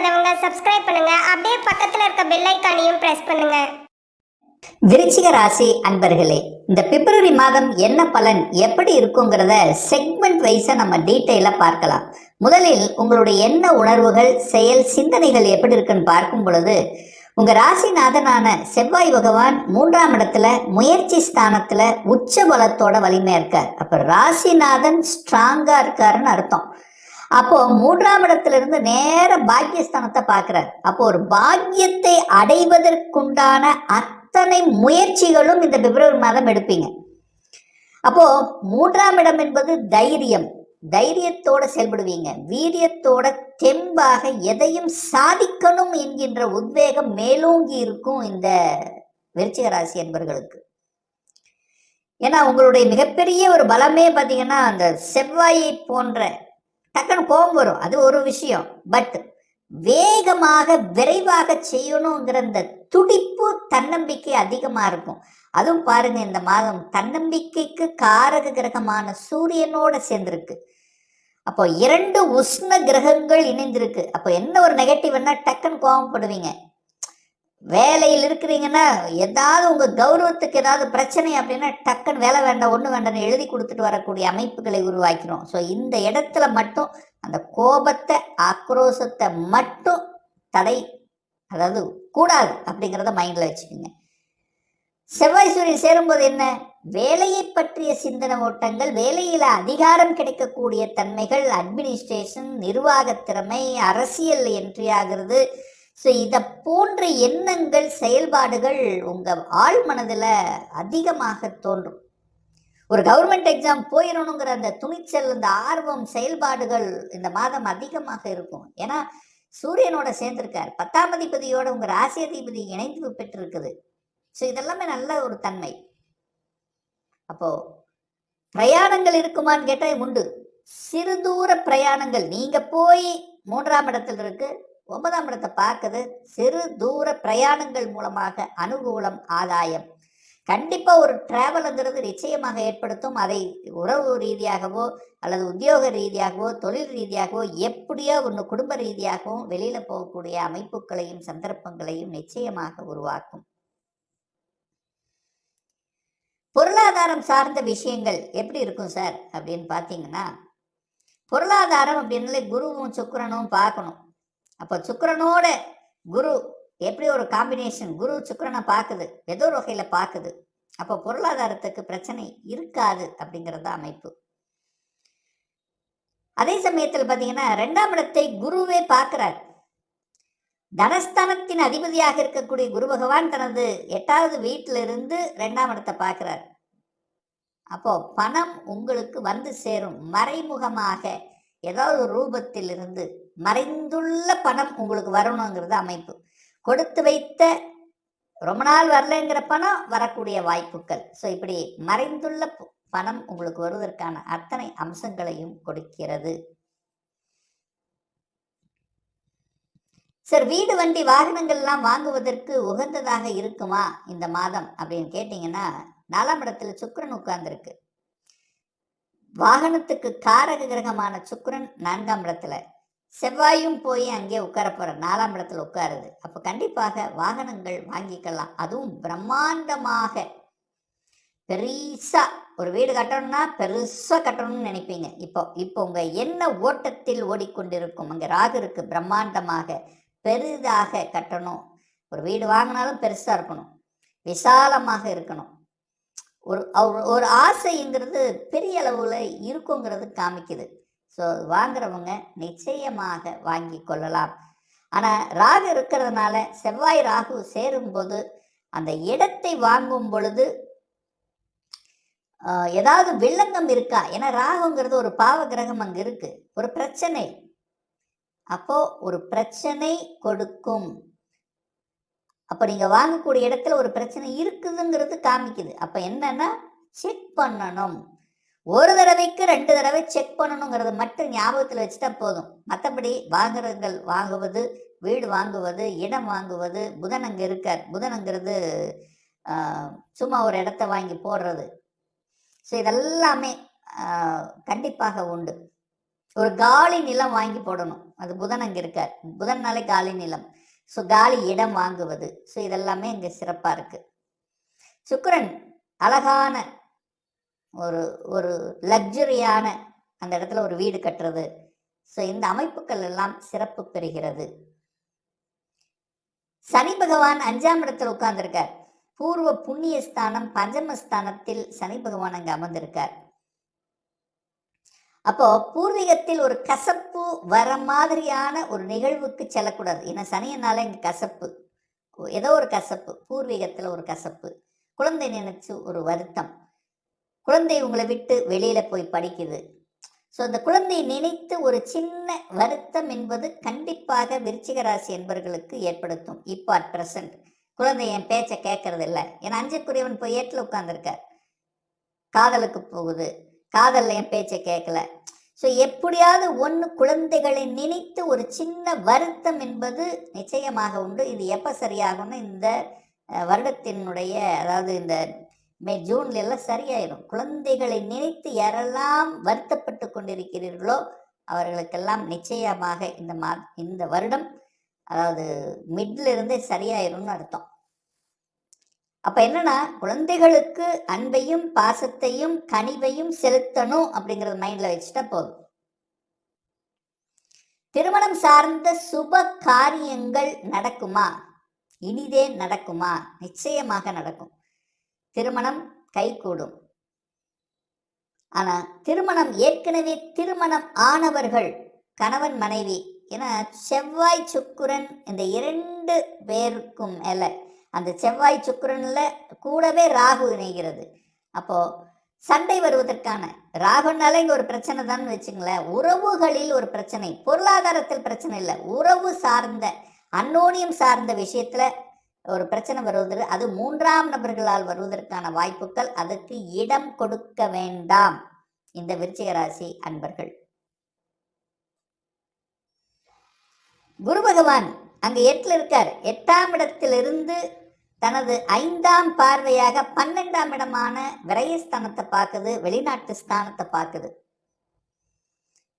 பண்ணாதவங்க சப்ஸ்கிரைப் பண்ணுங்க. அப்படியே பக்கத்துல இருக்க பெல் ஐக்கானையும் பிரஸ் பண்ணுங்க. விருச்சிக ராசி அன்பர்களே இந்த பிப்ரவரி மாதம் என்ன பலன் எப்படி இருக்குங்கிறத செக்மெண்ட் வைஸா நம்ம டீட்டெயிலாக பார்க்கலாம். முதலில் உங்களுடைய எண்ண உணர்வுகள் செயல் சிந்தனைகள் எப்படி இருக்குன்னு பார்க்கும் பொழுது உங்க ராசிநாதனான செவ்வாய் பகவான் மூன்றாம் இடத்துல முயற்சி ஸ்தானத்துல உச்ச பலத்தோட வலிமையா இருக்கார். அப்ப ராசிநாதன் ஸ்ட்ராங்கா இருக்காருன்னு அர்த்தம். அப்போ மூன்றாம் இடத்துல இருந்து நேர பாக்கியஸ்தானத்தை பார்க்கிறார். அப்போ ஒரு பாக்கியத்தை அடைவதற்குண்டான அத்தனை முயற்சிகளும் இந்த பிப்ரவரி மாதம் எடுப்பீங்க. அப்போ மூன்றாம் இடம் என்பது தைரியம். தைரியத்தோட செயல்படுவீங்க. வீரியத்தோட தெம்பாக எதையும் சாதிக்கணும் என்கின்ற உத்வேகம் மேலோங்கி இருக்கும் இந்த விருச்சிக ராசி என்பர்களுக்கு. ஏன்னா உங்களுடைய மிகப்பெரிய ஒரு பலமே பார்த்தீங்கன்னா அந்த செவ்வாயை போன்ற டக்குன்னு கோபம் வரும். அது ஒரு விஷயம். பட் வேகமாக விரைவாக செய்யணுங்கிற இந்த துடிப்பு தன்னம்பிக்கை அதிகமாக இருக்கும். அதுவும் பாருங்க இந்த மாதம் தன்னம்பிக்கைக்கு காரக கிரகமான சூரியனோட சேர்ந்திருக்கு. அப்போ இரண்டு உஷ்ண கிரகங்கள் இணைந்திருக்கு. அப்போ என்ன ஒரு நெகட்டிவ்னா டக்குன்னு கோபப்படுவீங்க. வேலையில் இருக்கிறீங்கன்னா ஏதாவது உங்க கௌரவத்துக்கு ஏதாவது பிரச்சனை அப்படின்னா டக்குன்னு வேலை வேண்டாம் ஒன்று வேண்டாம்னு எழுதி கொடுத்துட்டு வரக்கூடிய அமைப்புகளை உருவாக்கிறோம். ஸோ இந்த இடத்துல மட்டும் அந்த கோபத்தை ஆக்ரோஷத்தை மட்டும் தடை அதாவது கூடாது அப்படிங்கிறத மைண்டில் வச்சுக்கோங்க. செவ்வாய் சூரியன் சேரும்போது என்ன? வேலையை பற்றிய சிந்தனை ஓட்டங்கள் வேலையில் அதிகாரம் கிடைக்கக்கூடிய தன்மைகள் அட்மினிஸ்ட்ரேஷன் நிர்வாக திறமை அரசியல் என்ட்ரி ஆகிறது ஸோ இதை போன்ற எண்ணங்கள் செயல்பாடுகள் உங்கள் ஆள் மனதில் அதிகமாக தோன்றும். ஒரு கவர்மெண்ட் எக்ஸாம் போயிடணுங்கிற அந்த துணிச்சல் இந்த ஆர்வம் செயல்பாடுகள் இந்த மாதம் அதிகமாக இருக்கும். ஏன்னா சூரியனோட சேர்ந்திருக்கார். பத்தாம் அதிபதியோட உங்கள் ராசி அதிபதி இணைந்து பெற்றிருக்குது. ஸோ இதெல்லாமே நல்ல ஒரு தன்மை. அப்போ பிரயாணங்கள் இருக்குமான்னு கேட்டால் உண்டு. சிறு தூர பிரயாணங்கள். நீங்கள் போய் மூன்றாம் இடத்துல இருக்குது ஒன்பதாம் இடத்தை பார்க்குது. சிறு தூர பிரயாணங்கள் மூலமாக அனுகூலம் ஆதாயம். கண்டிப்பாக ஒரு டிராவலுங்கிறது நிச்சயமாக ஏற்படுத்தும். அதை உறவு ரீதியாகவோ அல்லது உத்தியோக ரீதியாகவோ தொழில் ரீதியாகவோ எப்படியோ ஒன்று குடும்ப ரீதியாகவும் வெளியில் போகக்கூடிய அமைப்புகளையும் சந்தர்ப்பங்களையும் நிச்சயமாக உருவாக்கும். பொருளாதாரம் சார்ந்த விஷயங்கள் எப்படி இருக்கும் சார்? அப்படின்னு பார்த்தீங்கன்னா பொருளாதாரம் அப்படின்னாலே குருவும் சுக்கரனும் பார்க்கணும். அப்போ சுக்கரனோட குரு எப்படி ஒரு காம்பினேஷன் குரு சுக்கரனை பார்க்குது? ஏதோ ஒரு வகையில் பார்க்குது. அப்போ பொருளாதாரத்துக்கு பிரச்சனை இருக்காது அப்படிங்கிறது தான் அமைப்பு. அதே சமயத்தில் பார்த்தீங்கன்னா ரெண்டாம் இடத்தை குருவே பார்க்கிறார். தனஸ்தானத்தின் அதிபதியாக இருக்கக்கூடிய குரு பகவான் தனது எட்டாவது வீட்டிலிருந்து ரெண்டாம் இடத்தை பார்க்கிறார். அப்போ பணம் உங்களுக்கு வந்து சேரும். மறைமுகமாக ஏதாவது ஒரு ரூபத்தில் இருந்து மறைந்துள்ள பணம் உங்களுக்கு வரணுங்கிறது அமைப்பு. கொடுத்து வைத்த ரொம்ப நாள் வரலைங்கிற பணம் வரக்கூடிய வாய்ப்புகள். ஸோ இப்படி மறைந்துள்ள பணம் உங்களுக்கு வருவதற்கான அத்தனை அம்சங்களையும் கொடுக்கிறது. சார் வீடு வண்டி வாகனங்கள்லாம் வாங்குவதற்கு உகந்ததாக இருக்குமா இந்த மாதம் அப்படின்னு கேட்டிங்கன்னா நாலாம் இடத்துல சுக்கிரன் உட்கார்ந்துருக்கு. வாகனத்துக்கு காரக கிரகமான சுக்கரன் நான்காம் இடத்துல. செவ்வாயும் போய் அங்கே உட்கார போகிற நாலாம் இடத்துல உட்காருது. அப்போ கண்டிப்பாக வாகனங்கள் வாங்கிக்கலாம். அதுவும் பிரம்மாண்டமாக. பெருசாக ஒரு வீடு கட்டணும்னா பெருசாக கட்டணும்னு நினைப்பீங்க. இப்போ இப்போ உங்கள் என்ன ஓட்டத்தில் ஓடிக்கொண்டிருக்கும். அங்கே ராகு இருக்குது பிரம்மாண்டமாக பெரிதாக கட்டணும். ஒரு வீடு வாங்கினாலும் பெருசாக இருக்கணும். விசாலமாக இருக்கணும். ஒரு ஒரு- ஒரு ஆசைங்கிறது பெரிய அளவில் இருக்குங்கிறது காமிக்குது. ஸோ வாங்குறவங்க நிச்சயமாக வாங்கி கொள்ளலாம். ஆனால் ராகு இருக்கிறதுனால செவ்வாய் ராகு சேரும்போது அந்த இடத்தை வாங்கும் பொழுது ஏதாவது வில்லங்கம் இருக்கா? ஏன்னா ராகுங்கிறது ஒரு பாவ கிரகம் அங்கே இருக்குது ஒரு பிரச்சனை. அப்போது ஒரு பிரச்சனை கொடுக்கும். அப்போ நீங்கள் வாங்கக்கூடிய இடத்துல ஒரு பிரச்சனை இருக்குதுங்கிறது காமிக்குது. அப்போ என்னன்னா செக் பண்ணணும். ஒரு தடவைக்கு ரெண்டு தடவை செக் பண்ணணுங்கிறத மட்டும் ஞாபகத்தில் வச்சுட்டா போதும். மற்றபடி வாங்குறங்கள் வாங்குவது வீடு வாங்குவது இடம் வாங்குவது புதன் அங்கே இருக்கார். புதனுங்கிறது சும்மா ஒரு இடத்த வாங்கி போடுறது. ஸோ இதெல்லாமே கண்டிப்பாக உண்டு. ஒரு காலி நிலம் வாங்கி போடணும். அது புதன் அங்கே இருக்கார். புதன்னாலே காலி நிலம். ஸோ காலி இடம் வாங்குவது. ஸோ இதெல்லாமே இங்கே சிறப்பாக இருக்குது சுக்கரன் அழகான ஒரு ஒரு லக்ஸுரியான அந்த இடத்துல ஒரு வீடு கட்டுறது. ஸோ இந்த அமைப்புகள் எல்லாம் சிறப்பு பெறுகிறது. சனி பகவான் அஞ்சாம் இடத்துல உட்கார்ந்துருக்கார். பூர்வ புண்ணிய ஸ்தானம் பஞ்சமஸ்தானத்தில் சனி பகவான் அங்கே அமர்ந்திருக்கார். அப்போ பூர்வீகத்தில் ஒரு கசப்பு வர மாதிரியான ஒரு நிகழ்வுக்கு செல்லக்கூடாது. ஏன்னா சனியனால இங்கே கசப்பு. ஏதோ ஒரு கசப்பு. பூர்வீகத்தில் ஒரு கசப்பு. குழந்தை நினைச்சு ஒரு வருத்தம். குழந்தை உங்களை விட்டு வெளியில போய் படிக்குது. ஸோ அந்த குழந்தையை நினைத்து ஒரு சின்ன வருத்தம் என்பது கண்டிப்பாக விருச்சிக ராசி என்பவர்களுக்கு ஏற்படுத்தும். இப்போ அட் ப்ரெசன்ட் குழந்தை என் பேச்சை கேட்கறது இல்லை ஏன்னா அஞ்சுக்குரியவன் போய் ஏட்டில் உட்காந்துருக்கார் காதலுக்கு போகுது. காதல்ல என் பேச்சை கேட்கல ஸோ எப்படியாவது ஒன்று குழந்தைகளை நினைத்து ஒரு சின்ன வருத்தம் என்பது நிச்சயமாக உண்டு. இது எப்போ சரியாகும்னு இந்த வருடத்தினுடைய அதாவது இந்த மே ஜூன்ல எல்லாம் சரியாயிடும் குழந்தைகளை நினைத்து யாரெல்லாம் வருத்தப்பட்டு கொண்டிருக்கிறீர்களோ அவர்களுக்கெல்லாம் நிச்சயமாக இந்த மா இந்த வருடம் அதாவது மிட்ல இருந்தே சரியாயிரும்னு அர்த்தம். அப்ப என்னன்னா குழந்தைகளுக்கு அன்பையும் பாசத்தையும் கனிவையும் செலுத்தணும் அப்படிங்கறது மைண்ட்ல வச்சுட்டா போதும். திருமணம் சார்ந்த சுப காரியங்கள் நடக்குமா? இனிதே நடக்குமா? நிச்சயமாக நடக்கும். திருமணம் கைகூடும். ஆனா திருமணம் ஏற்கனவே திருமணம் ஆனவர்கள் கணவன் மனைவி ஏன்னா செவ்வாய் சுக்குரன் இந்த இரண்டு பேருக்கும் மேல அந்த செவ்வாய் சுக்கரனில் கூடவே ராகு இணைகிறது. அப்போது சண்டை வருவதற்கான ராகுனால இங்கே ஒரு பிரச்சனை தான் வச்சுங்களேன். உறவுகளில் ஒரு பிரச்சனை பொருளாதாரத்தில் பிரச்சனை இல்லை. உறவு சார்ந்த அன்னோனியம் சார்ந்த விஷயத்தில் ஒரு பிரச்சனை வருவதற்கு அது மூன்றாம் நபர்களால் வருவதற்கான வாய்ப்புகள் அதுக்கு இடம் கொடுக்க வேண்டாம். இந்த விருச்சிக ராசி அன்பர்கள். குரு பகவான் அங்கே எட்டில் இருக்கார். எட்டாம் இடத்திலிருந்து தனது ஐந்தாம் பார்வையாக பன்னெண்டாம் இடமான விரயஸ்தானத்தை பார்க்குது வெளிநாட்டு ஸ்தானத்தை பார்க்குது.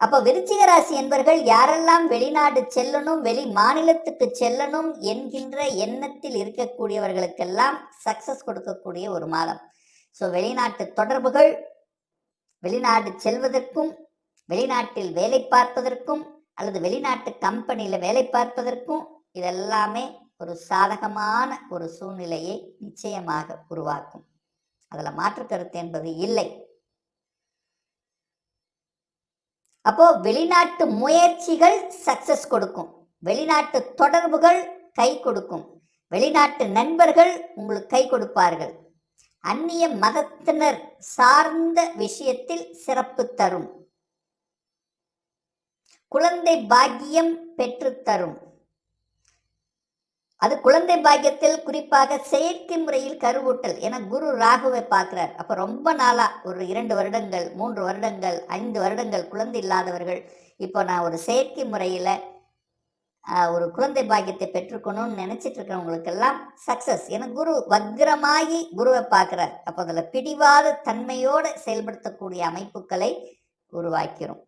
அப்போ விருச்சிக ராசி என்பர்கள் யாரெல்லாம் வெளிநாடு செல்லணும் வெளி மாநிலத்துக்கு செல்லணும் என்கின்ற எண்ணத்தில் இருக்கக்கூடியவர்களுக்கெல்லாம் சக்சஸ் கொடுக்கக்கூடிய ஒரு மாதம். ஸோ வெளிநாட்டு தொடர்புகள் வெளிநாடு செல்வதற்கும் வெளிநாட்டில் வேலை பார்ப்பதற்கும் அல்லது வெளிநாட்டு கம்பெனியில் வேலை பார்ப்பதற்கும் இதெல்லாமே ஒரு சாதகமான ஒரு சூழ்நிலையை நிச்சயமாக உருவாக்கும். அதில் மாற்று கருத்து என்பது இல்லை. அப்போ வெளிநாட்டு முயற்சிகள் சக்சஸ் கொடுக்கும். வெளிநாட்டு தொடர்புகள் கை கொடுக்கும். வெளிநாட்டு நண்பர்கள் உங்களுக்கு கை கொடுப்பார்கள். அந்நிய மதத்தினர் சார்ந்த விஷயத்தில் சிறப்பு தரும். குழந்தை பாக்கியம் பெற்று தரும். அது குழந்தை பாக்கியத்தில் குறிப்பாக செயற்கை முறையில் கருவூட்டல் என குரு ராகுவை பார்க்கிறார். அப்போ ரொம்ப நாளா ஒரு இரண்டு வருடங்கள் மூன்று வருடங்கள் ஐந்து வருடங்கள் குழந்தை இல்லாதவர்கள் இப்போ நான் ஒரு செயற்கை முறையில் ஒரு குழந்தை பாக்கியத்தை பெற்றுக்கணும்னு நினச்சிட்டு இருக்கிறவங்களுக்கெல்லாம் சக்ஸஸ் என குரு வக்ரமாகி குருவை பார்க்குறார். அப்போ அதில் பிடிவாத தன்மையோடு செயல்படுத்தக்கூடிய அமைப்புகளை உருவாக்கிறோம்.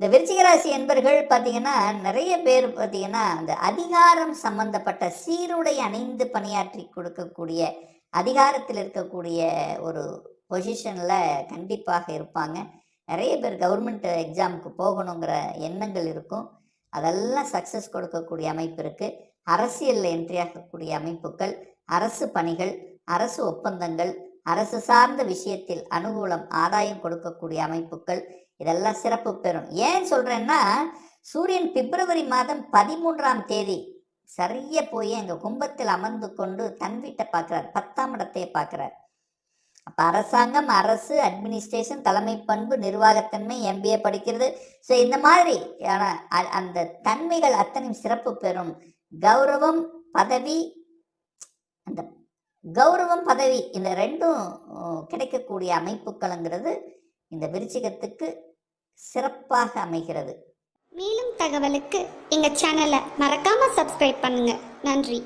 இந்த விருச்சிக ராசி என்பர்கள் பார்த்தீங்கன்னா நிறைய பேர் பார்த்தீங்கன்னா அந்த அதிகாரம் சம்பந்தப்பட்ட சீருடை அணிந்து பணியாற்றி கொடுக்கக்கூடிய அதிகாரத்தில் இருக்கக்கூடிய ஒரு பொசிஷனில் கண்டிப்பாக இருப்பாங்க. நிறைய பேர் கவர்மெண்ட் எக்ஸாமுக்கு போகணுங்கிற எண்ணங்கள் இருக்கும். அதெல்லாம் சக்ஸஸ் கொடுக்கக்கூடிய அமைப்பு இருக்குது அரசியலில் என்ட்ரி ஆகக்கூடிய அமைப்புகள் அரசு பணிகள் அரசு ஒப்பந்தங்கள் அரசு சார்ந்த விஷயத்தில் அனுகூலம் ஆதாயம் கொடுக்கக்கூடிய அமைப்புகள் இதெல்லாம் சிறப்பு பெறும். ஏன் சொல்கிறேன்னா சூரியன் பிப்ரவரி மாதம் பதிமூன்றாம் தேதி சரியாக போய் எங்கள் கும்பத்தில் அமர்ந்து கொண்டு தன் வீட்டை பார்க்குறார். பத்தாம் இடத்தையே பார்க்குறார். அப்போ அரசாங்கம் அரசு அட்மினிஸ்ட்ரேஷன் தலைமை பண்பு நிர்வாகத்தன்மை எம்பிஏ படிக்கிறது. ஸோ இந்த மாதிரி ஆனால் அ- அந்த தன்மைகள் அத்தனையும் சிறப்பு பெறும். கௌரவம் பதவி அந்த கௌரவம் பதவி இந்த ரெண்டும் கிடைக்கக்கூடிய அமைப்புகளுங்கிறது இந்த விருச்சிகத்துக்கு சிறப்பாக அமைகிறது. மேலும் தகவலுக்கு எங்கள் சேனலை மறக்காமல் சப்ஸ்கிரைப் பண்ணுங்கள் நன்றி.